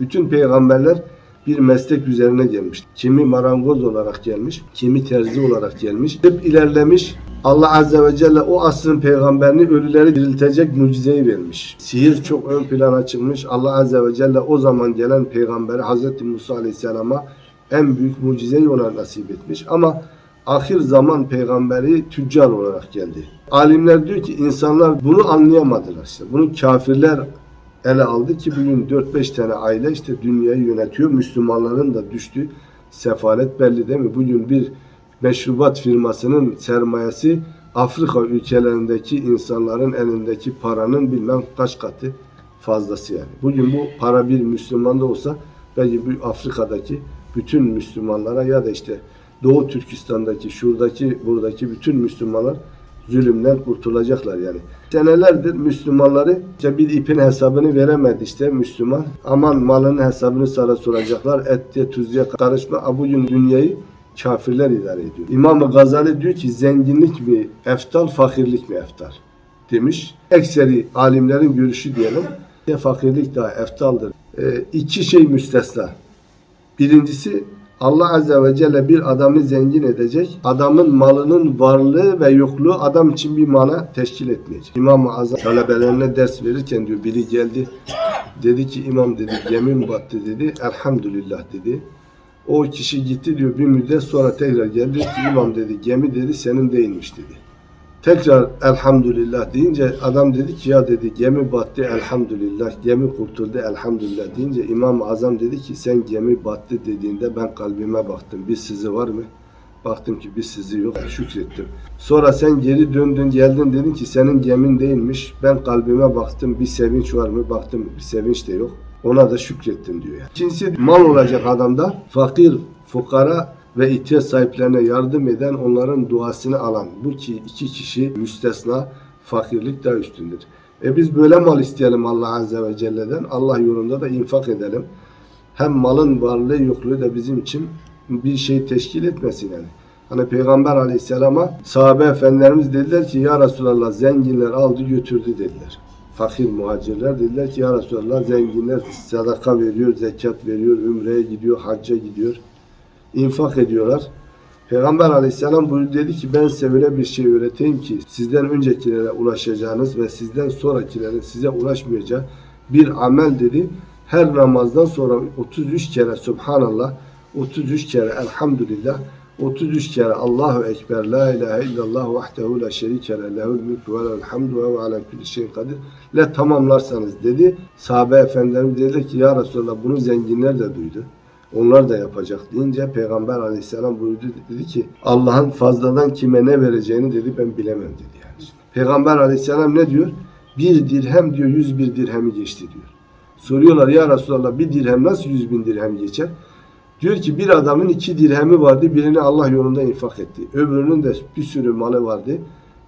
Bütün peygamberler bir meslek üzerine gelmiş. Kimi marangoz olarak gelmiş, kimi terzi olarak gelmiş. Hep ilerlemiş. Allah Azze ve Celle o asrın peygamberini ölüleri diriltecek mucizeyi vermiş. Sihir çok ön plana çıkmış. Allah Azze ve Celle o zaman gelen peygamberi Hz. Musa Aleyhisselam'a en büyük mucizeyi ona nasip etmiş. Ama ahir zaman peygamberi tüccar olarak geldi. Alimler diyor ki insanlar bunu anlayamadılar işte. Bunu kafirler ele aldı ki bugün 4-5 tane aile işte dünyayı yönetiyor. Müslümanların da düştüğü sefalet belli değil mi? Bugün bir meşrubat firmasının sermayesi Afrika ülkelerindeki insanların elindeki paranın bilmem kaç katı fazlası yani. Bugün bu para bir Müslümanda olsa belki bu Afrika'daki bütün Müslümanlara ya da işte Doğu Türkistan'daki, şuradaki, buradaki bütün Müslümanlar zulümden kurtulacaklar yani. Senelerdir Müslümanları işte bir ipin hesabını veremedi işte Müslüman. Aman malının hesabını sana soracaklar. Ette tuzluya karışma. Bugün dünyayı kafirler idare ediyor. İmam Gazali diyor ki zenginlik mi eftal, fakirlik mi eftal demiş. Ekseri alimlerin görüşü diyelim. Fakirlik daha eftaldır. Ee, iki şey müstesna. Birincisi Allah Azze ve Celle bir adamı zengin edecek. Adamın malının varlığı ve yokluğu adam için bir mana teşkil etmeyecek. İmam-ı Azam talebelerine ders verirken diyor biri geldi. Dedi ki imam dedi gemim battı dedi. Elhamdülillah dedi. O kişi gitti diyor bir müddet sonra tekrar geldi imam dedi gemi dedi senin değilmiş dedi. Tekrar elhamdülillah deyince adam dedi ki ya dedi gemi battı elhamdülillah, gemi kurtuldu elhamdülillah deyince İmam-ı Azam dedi ki sen gemi battı dediğinde ben kalbime baktım. Bir sizi var mı? Baktım ki bir sizi yok. Şükrettim. Sonra sen geri döndün geldin dedin ki senin gemin değilmiş. Ben kalbime baktım bir sevinç var mı? Baktım bir sevinç de yok. Ona da şükrettim diyor yani. İkincisi mal olacak adamda fakir, fukara ve ihtiyaç sahiplerine yardım eden onların duasını alan bu ki iki kişi müstesna fakirlik daha üstündür. E biz böyle mal isteyelim Allah Azze ve Celle'den. Allah yolunda da infak edelim. Hem malın varlığı yokluğu da bizim için bir şey teşkil etmesin yani. Hani Peygamber Aleyhisselam'a sahabe efendilerimiz dediler ki ya Resulallah zenginler aldı götürdü dediler. Fakir muhacirler dediler ki ya Resulallah zenginler sadaka veriyor, zekat veriyor, ümreye gidiyor, hacca gidiyor infak ediyorlar. Peygamber aleyhisselam buyurdu dedi ki ben size öyle bir şey öğreteyim ki sizden öncekilere ulaşacağınız ve sizden sonrakilerin size ulaşmayacağı bir amel dedi. Her namazdan sonra 33 kere Subhanallah, 33 kere Elhamdülillah, 33 kere Allahu Ekber, La ilahe illallah vahdehu la şerike le lehul mülkü ve lehul hamdu ve ala kulli şeyin kadir le tamamlarsanız dedi. Sahabe efendilerimiz dediler ki ya Resulallah bunu zenginler de duydu. Onlar da yapacak deyince Peygamber aleyhisselam buyurdu dedi ki Allah'ın fazladan kime ne vereceğini dedi ben bilemem dedi yani. Peygamber aleyhisselam ne diyor? Bir dirhem diyor yüz bir dirhemi geçti diyor. Soruyorlar ya Resulallah bir dirhem nasıl yüz bin dirhem geçer? Diyor ki bir adamın iki dirhemi vardı birini Allah yolunda infak etti. Öbürünün de bir sürü malı vardı.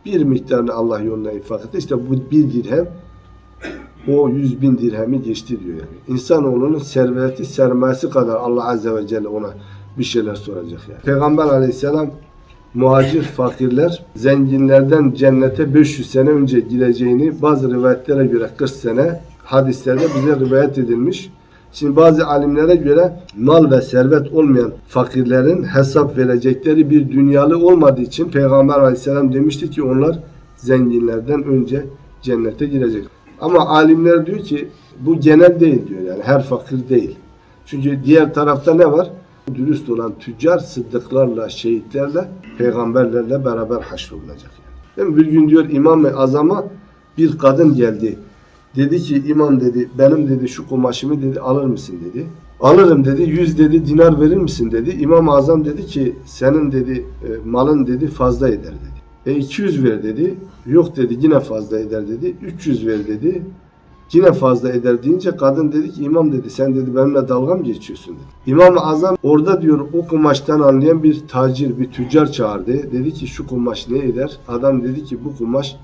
Bir miktarını Allah yolunda infak etti. İşte bu bir dirhem o yüz bin dirhemi geçti diyor yani. İnsanoğlunun serveti sermayesi kadar Allah Azze ve Celle ona bir şeyler soracak yani. Peygamber aleyhisselam muhacir fakirler zenginlerden cennete 500 sene önce gireceğini bazı rivayetlere göre 40 sene hadislerde bize rivayet edilmiş. Şimdi bazı alimlere göre mal ve servet olmayan fakirlerin hesap verecekleri bir dünyalı olmadığı için Peygamber aleyhisselam demişti ki onlar zenginlerden önce cennete girecek. Ama alimler diyor ki bu genel değil diyor yani her fakir değil. Çünkü diğer tarafta ne var? Dürüst olan tüccar sıddıklarla, şehitlerle, peygamberlerle beraber haşrolunacak. Yani. Değil? Bir gün diyor İmam-ı Azam'a bir kadın geldi. Dedi ki imam dedi benim dedi şu kumaşımı dedi alır mısın dedi. Alırım dedi. Yüz dedi dinar verir misin dedi. İmam-ı Azam dedi ki senin dedi e, malın dedi fazla eder dedi. E 200 ver dedi. Yok dedi yine fazla eder dedi. 300 ver dedi. Yine fazla eder deyince kadın dedi ki imam dedi sen dedi benimle dalga mı geçiyorsun dedi. İmam-ı Azam orada diyor o kumaştan anlayan bir tacir, bir tüccar çağırdı. Dedi ki şu kumaş ne eder? Adam dedi ki bu kumaş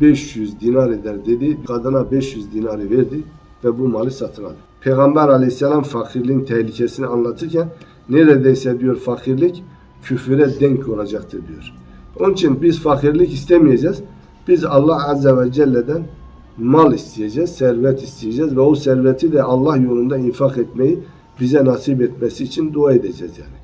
500 dinar eder dedi. Kadına 500 dinarı verdi ve bu malı satın aldı. Peygamber aleyhisselam fakirliğin tehlikesini anlatırken neredeyse diyor fakirlik küfüre denk olacaktır diyor. Onun için biz fakirlik istemeyeceğiz. Biz Allah Azze ve Celle'den mal isteyeceğiz, servet isteyeceğiz ve o serveti de Allah yolunda infak etmeyi bize nasip etmesi için dua edeceğiz yani.